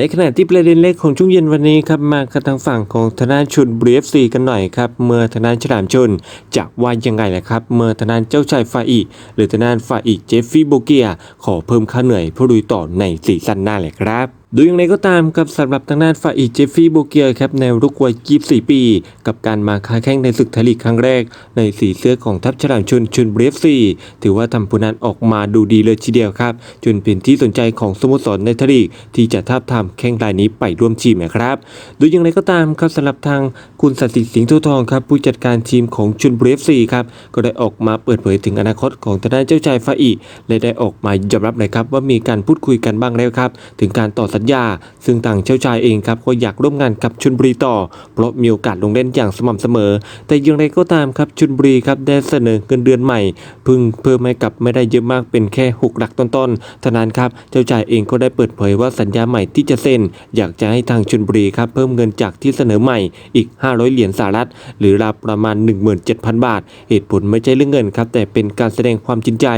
ในขณะที่ประเด็นเล็กของช่วงเย็นวันนี้ครับมากันทางฝั่งของธนาชุนบรีเอฟซีกันหน่อยครับเมื่อธนาฉลามชนจะว่ายังไงแหละครับ เมื่อธนาเจ้าชายฟาอีหรือธนาฟาอีเจฟฟี่โบเกีย ขอเพิ่มค่าเหนื่อยเพื่อลุยต่อในซีซั่นหน้าแหละครับ ดูอย่างไรก็ตามครับสำหรับทางด้านฝ่ายอีเจฟฟี่โบเกียครับในรุกวัย 24 ปี กับการมาค้าแข่งในศึกไทยลีกครั้งแรก ในสีเสื้อของทัพฉลามชนชุนเบรฟซีถือว่าทำผลงานออกมาดูดีเลยทีเดียวครับ จนเป็นที่สนใจของสโมสรในไทยลีกที่จะทาบทามแข่งรายนี้ไปร่วมทีมนะครับ ดูอย่างไรก็ตามครับสำหรับทางคุณสัตย์สิสิงห์โททองครับผู้จัดการทีมของชุนเบรฟซีครับก็ได้ออกมาเปิดเผยถึงอนาคตของทางด้านเจ้าชายฟาอีและได้ออกมายอมรับเลยครับว่ามีการพูดคุยกันบ้างแล้วครับ ถึงการต่อสัญญา ซึ่งทางเจ้าชายเองครับก็อยากร่วมงานกับชุนบุรีต่อ เพราะมีโอกาสลงเล่นอย่างสม่ำเสมอ แต่อย่างไรก็ตามครับชุนบุรีครับได้เสนอเงินเดือนใหม่เพิ่งเพิ่มให้กับไม่ได้เยอะมากเป็นแค่หกหลักต้นๆเท่านั้นครับเจ้าชายเองก็ได้เปิดเผยว่าสัญญาใหม่ที่จะเซ็นอยากจะให้ทางชุนบุรีครับเพิ่มเงินจากที่เสนอใหม่อีก 500 เหรียญสหรัฐ หรือราวประมาณ 17,000 บาท เหตุผลไม่ใช่เรื่องเงินครับแต่เป็นการแสดงความจริงใจ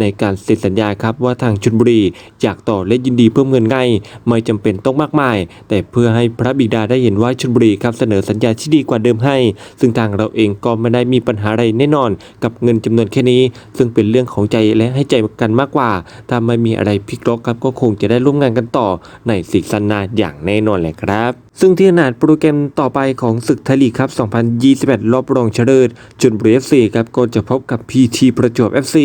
ในการเซ็นสัญญาครับว่าทางชุนบุรีอยากต่อและยินดีเพิ่มเงินง่ายไม่จำเป็นต้องมากมาย แต่เพื่อให้พระบิดาได้เห็นว่าชลบุรีครับเสนอสัญญาที่ดีกว่าเดิมให้ ซึ่งทางเราเองก็ไม่ได้มีปัญหาอะไรแน่นอน กับเงินจำนวนแค่นี้ ซึ่งเป็นเรื่องของใจและให้ใจกันมากกว่า ถ้าไม่มีอะไรพลิกล็อกครับก็คงจะได้ร่วมงานกันต่อในซีซั่นหน้าอย่างแน่นอนแหละครับ ซึ่งที่ขนาดโปรแกรมต่อไปของศึกไทยลีกครับ 2021 รอบรองชนะเลิศชนบุรี FC ครับก็จะพบกับ PT ประจวบ FC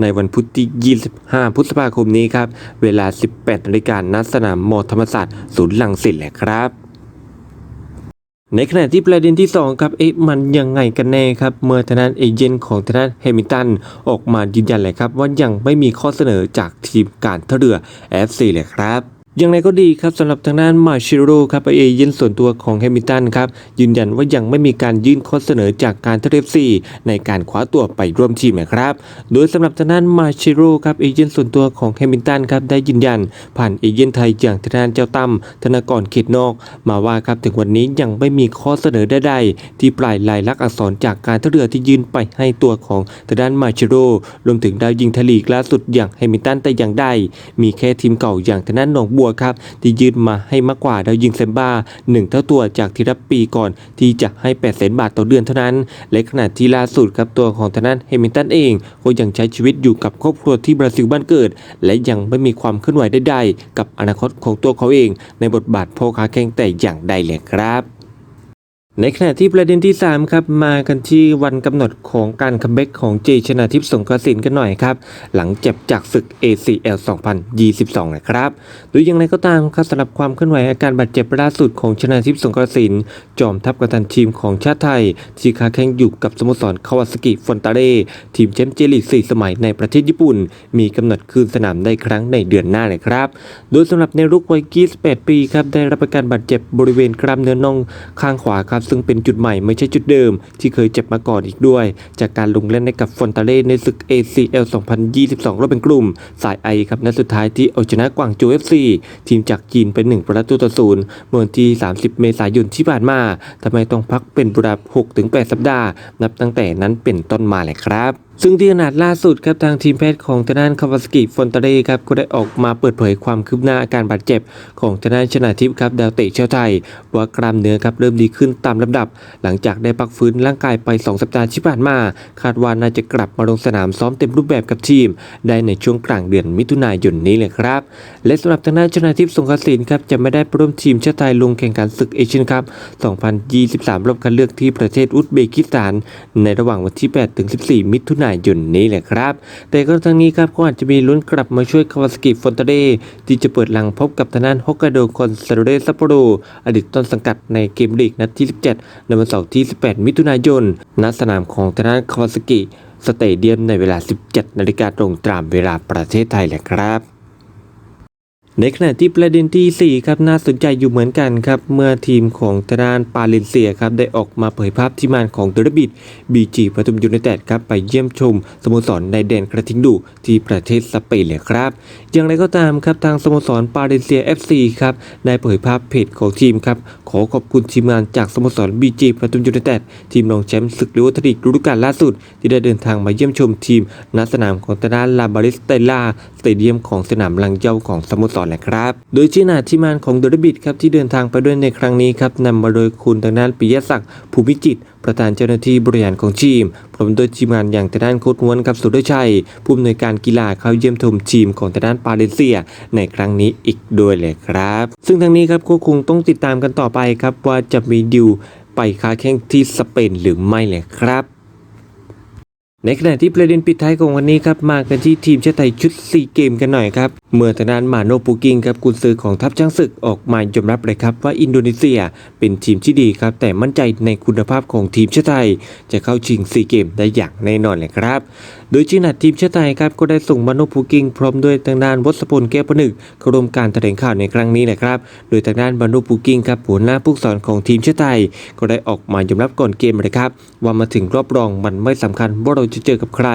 ในวันพุธที่ 25 พฤษภาคมนี้ครับ เวลา 18นาฬิกาณสนามมอธรรมศาสตร์ศูนย์ลังสิตแหละครับในขณะที่ประเด็นที่ 2 ครับ เอ๊ะ มันยังไงกันแน่ครับ เมื่อทางานเอเจนต์ของทางด้านแฮมิลตัน ออกมายืนยันเลยครับ ว่ายังไม่มีข้อเสนอจากทีมการท่าเรือ FC เลยครับ อย่างไรก็ดีครับสำหรับทางด้านมาชิโร่ครับเอเย่นส่วนตัวของแฮมิลตันครับยืนยันว่ายังไม่มีการยื่นข้อเสนอจากการทเรฟซีในการคว้าตัวไปร่วมทีมนะครับ โดยสำหรับทางด้านมาชิโร่ครับเอเย่นส่วนตัวของแฮมิลตันครับได้ยืนยัน ผ่านเอเย่นไทยอย่างทางด้านเจ้าตั้มธนากรเขตนอก มาว่าครับถึงวันนี้ยังไม่มีข้อเสนอใดๆที่ปลายลายลักษณ์อักษรจากการท่าเรือที่ยื่นไปให้ตัวของทางด้านมาชิโร่รวมถึงดาวยิงทะลีกล่าสุดอย่างแฮมิลตันแต่อย่างใดมีแค่ทีมเก่าอย่างทางด้านหนองบัวครับที่ยื่นมาให้มากกว่าดาวยิงเซมบ้าหนึ่งเท่าตัวจากที่รับปีก่อนที่จะให้8 0 0แสนบาทต่อเดือนเท่านั้น และขณะที่ล่าสุดครับตัวของทนานเฮมิงตันเองก็ยังใช้ชีวิตอยู่กับครอบครัวที่บราซิลบ้านเกิด และยังไม่มีความเคลื่อนไหวใดๆกับอนาคตของตัวเขาเอง ในบทบาทพ่อค้าแข่งแต่อย่างใดเลยครับ ในขณะที่ประเด็นที่ 3 ครับ มากันที่วันกำหนดของการคัมแบ็กของเจชนาทิพย์สงกระสินกันหน่อยครับ หลังเจ็บจากศึก ACL 2022 นะครับหรือย่างไรก็ตามครับสำหรับความเคลื่อนไหวอาการบาดเจ็บล่าสุดของชนาทิพย์สงกระสิน จอมทัพกัปตันทีมของชาติไทย ที่ค้าแข่งอยู่กับสโมสรคาวาสกิฟอนตาเร่ทีมแชมป์เจลีก4สมัยในประเทศญี่ปุ่น มีกำหนดคืนสนามได้ครั้งในเดือนหน้าเลยครับ โดยสำหรับในรุกวัย 28 ปีครับได้รับอาการบาดเจ็บบริเวณกล้ามเนื้อน่องข้างขวาครับซึ่งเป็นจุดใหม่ไม่ใช่จุดเดิม ที่เคยเจ็บมาก่อนอีกด้วย จากการลงเล่นในกับฟอนตาเล่ในศึก ACL 2022 รอบเป็นกลุ่ม สายไอครับนัดสุดท้ายที่เอาชนะกวางโจว FC ทีมจากจีนเป็น1ประตูต่อศูนย์เมื่อวันที่ 30 เมษายนที่ผ่านมาทำไมต้องพักเป็นเวลา6-8 สัปดาห์ นับตั้งแต่นั้นเป็นต้นมาเลยครับ ซึ่งที่ขนาดล่าสุดครับทางทีมแพทย์ของทางด้านคาวาสกิฟอนตาเร่ครับก็ได้ออกมาเปิดเผยความคืบหน้าอาการบาดเจ็บ ของทางด้านชนาทิพย์ครับดาวเตะชาวไทย ว่ากล้ามเนื้อครับเริ่มดีขึ้นตามลำดับ หลังจากได้พักฟื้นร่างกายไป 2 สัปดาห์ที่ผ่านมา คาดว่าน่าจะกลับมาลงสนามซ้อมเต็มรูปแบบกับทีม ได้ในช่วงกลางเดือนมิถุนายนนี้เลยครับ และสำหรับทางด้านชนาทิพย์สงกระสินครับจะไม่ได้ร่วมทีมชาติไทยลงแข่งขันศึกเอเชียนคัพ 2023 รอบคัดเลือกที่ประเทศอุซเบกิสถาน ในระหว่างวันที่ 8 ถึง 14 มิถุนายนนี้แหละครับ แต่ก็ทั้งนี้ครับก็อาจจะมีลุ้นกลับมาช่วยคาวาสกิฟอนตาเดที่จะเปิดหลังพบกับทนานฮอกไกโดคอนซาโดเรซัปโปโรอดีตต้นสังกัดในเกมลีกนัดที่ 17 ในวันเสาร์ที่ 18 มิถุนายนณสนามของทนานคาวาสกิสเตเดียมในเวลา 17 นาฬิกาตรงตามเวลาประเทศไทยแหละครับ ในขณะที่ประเด็นที่ 4 ครับน่าสนใจอยู่เหมือนกันครับ เมื่อทีมของทางานปาเลนเซียครับได้ออกมาเผยภาพที่มานของเดรบิดบีจีปทุมยูไนเต็ดครับไปเยี่ยมชม สโมสรในแดนกระทิงดุที่ประเทศสเปนเลยครับ อย่างไรก็ตามครับทางสโมสรปาเลนเซีย FC ครับได้เผยภาพเพจของทีมครับขอขอบคุณทีมงานจากสโมสรบีจีปทุมยูไนเต็ดทีมรองแชมป์ศึกลิเวอร์พูลฤดูกาลล่าสุด ที่ได้เดินทางมาเยี่ยมชมทีมณสนามของทางานลาบาริสเตล่าสเตเดียมของสนามลังเจ้าของสโมสรแหละครับ โดยที่นาที่มานของเดอะบิดครับที่เดินทางไปด้วยในครั้งนี้ครับนำมาโดยคุณทางด้านปิยศักดิ์ภูมิจิตประธานเจ้าหน้าที่บริหารของทีมพร้อมด้วยทีมงานอย่างทางด้านโค้ชม้วนครับสุดชัย ผู้อำนวยการกีฬาเข้าเยี่ยมชมทีมของทางด้านปาเลเซีย ในครั้งนี้อีกด้วยเลยครับ ซึ่งทางนี้ครับก็คงต้องติดตามกันต่อไปครับว่าจะมีดิวไปค้าแข่งที่สเปนหรือไม่เลยครับ ในขณะที่ประเด็นปิดท้ายของวันนี้ครับมากันที่ทีมชาติไทยชุด 4 เกมกันหน่อยครับ เมื่อทางด้านมาโนปูกิงครับกุนซือของทัพช้างศึกออกมายอมรับเลยครับว่าอินโดนีเซียเป็นทีมที่ดีครับ แต่มั่นใจในคุณภาพของทีมชาติไทย จะเข้าชิง 4 เกมได้อย่างแน่นอนเลยครับ โดยจีนัดทีมชาติไทยครับก็ได้ส่งมาโนปูกิงพร้อมด้วยทางด้านวัชพลแก้วพนึกเข้าร่วมการแถลงข่าวในครั้งนี้แหละครับ โดยทางด้านมาโนปูกิงครับหัวหน้าผู้สอนของทีมชาติไทย ก็ได้ออกมายอมรับก่อนเกมเลยครับว่ามาถึงรอบรองมันไม่สำคัญว่าเราจะเจอกับใคร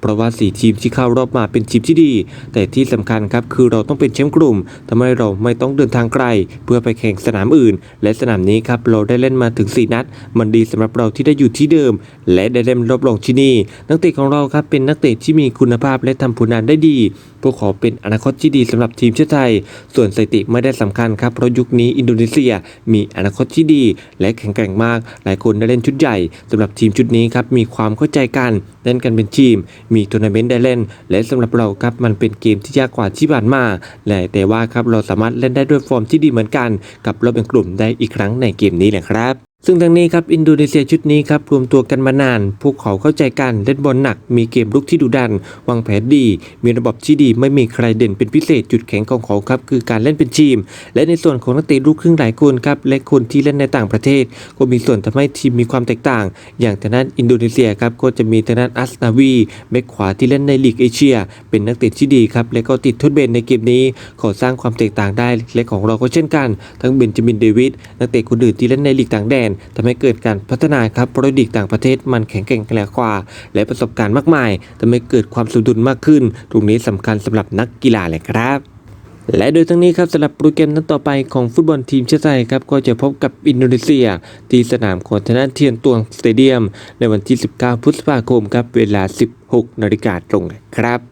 เพราะว่าสี่ทีมที่เข้ารอบมาเป็นทีมที่ดี แต่ที่สำคัญครับคือเราต้องเป็นแชมป์กลุ่มทำให้เราไม่ต้องเดินทางไกล เพื่อไปแข่งสนามอื่น และสนามนี้ครับเราได้เล่นมาถึง 4 นัด มันดีสำหรับเราที่ได้อยู่ที่เดิม และได้เล่นรอบรองที่นี่ นักเตะของเราครับเป็นนักเตะที่มีคุณภาพและทำผลงานได้ดีพวกเขาเป็นอนาคตที่ดีสำหรับทีมชาติไทย ส่วนสถิติไม่ได้สำคัญครับ เพราะยุคนี้อินโดนีเซียมีอนาคตที่ดี และแข็งแกร่งมาก หลายคนได้เล่นชุดใหญ่สำหรับทีมชุดนี้ครับมีความเข้าใจกันเล่นกันเป็นทีม มีทัวร์นาเมนต์ได้เล่น และสำหรับเราครับมันเป็นเกมที่ยากกว่าที่ผ่านมาและแต่ว่าครับเราสามารถเล่นได้ด้วยฟอร์มที่ดีเหมือนกัน กับเราเป็นกลุ่มได้อีกครั้งในเกมนี้แหละครับ ซึ่งทางนี้ครับอินโดนีเซียชุดนี้ครับรวมตัวกันมานาน พวกเขาเข้าใจกันเล่นบอลหนัก มีเกมลุกที่ดุดัน วางแผนดี มีระบบที่ดีไม่มีใครเด่นเป็นพิเศษจุดแข็งของเขาครับคือการเล่นเป็นทีม และในส่วนของนักเตะลูกครึ่งหลายคนครับและคนที่เล่นในต่างประเทศ ก็มีส่วนทำให้ทีมมีความแตกต่าง อย่างทางด้านอินโดนีเซียครับก็จะมีทางด้านอัสนาวีแบ็คขวาที่เล่นในลีกเอเชีย เป็นนักเตะที่ดีครับและก็ติดทดเบนในเกมนี้ขอสร้างความแตกต่างได้และของเราก็เช่นกัน ทั้งเบนจามินเดวิดนักเตะคนอื่นที่เล่นในลีกต่างแดนทำให้เกิดการพัฒนาครับเพราะลีกต่างประเทศมันแข็งแกร่งแกร่กว่า และประสบการณ์มากมายทำให้เกิดความสมดุลมากขึ้น ตรงนี้สำคัญสำหรับนักกีฬาเลยครับและโดยทั้งนี้ครับสำหรับโปรแกรมนัดต่อไปของฟุตบอลทีมชาติไทยครับก็จะพบกับอินโดนีเซีย ที่สนามของทางด้านเทียนตวงสเตเดียม ในวันที่ 19 พฤษภาคมครับเวลา 16 นาฬิกาตรงครับ